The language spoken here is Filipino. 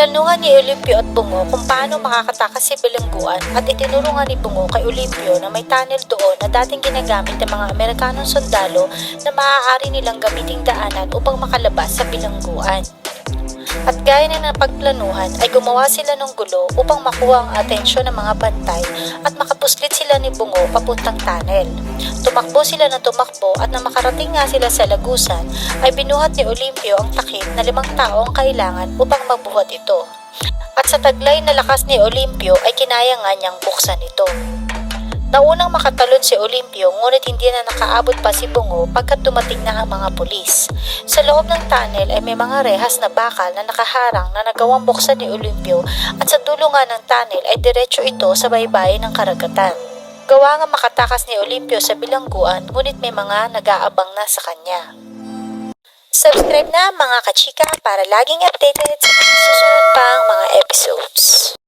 Pinagplanuhan ni Olimpio at Bungo kung paano makakatakas si Bilangguan at itinuro nga ni Bungo kay Olimpio na may tunnel doon na dating ginagamit ng mga Amerikanong sundalo na maaari nilang gamiting daanan upang makalabas sa Bilangguan. At gaya na napagplanuhan ay gumawa sila ng gulo upang makuha ang atensyon ng mga bantay at sila ni Bungo papuntang tunnel. Tumakbo sila na tumakbo at nang makarating nga sila sa lagusan ay binuhat ni Olimpio ang takip na limang tao ang kailangan upang mabuhat ito. At sa taglay na lakas ni Olimpio ay kinaya nga niyang buksan ito. Naunang makatalon si Olimpio ngunit hindi na nakaabot pa si Bungo pagkat dumating na ang mga pulis. Sa loob ng tunnel ay may mga rehas na bakal na nakaharang na nagawang buksan ni Olimpio at sa dulo nga ng tunnel ay diretso ito sa baybayin ng karagatan. Gawa nga makatakas ni Olimpio sa bilangguan ngunit may mga nag-aabang na sa kanya. Subscribe na mga kachika para laging updated sa susunod pang mga episodes.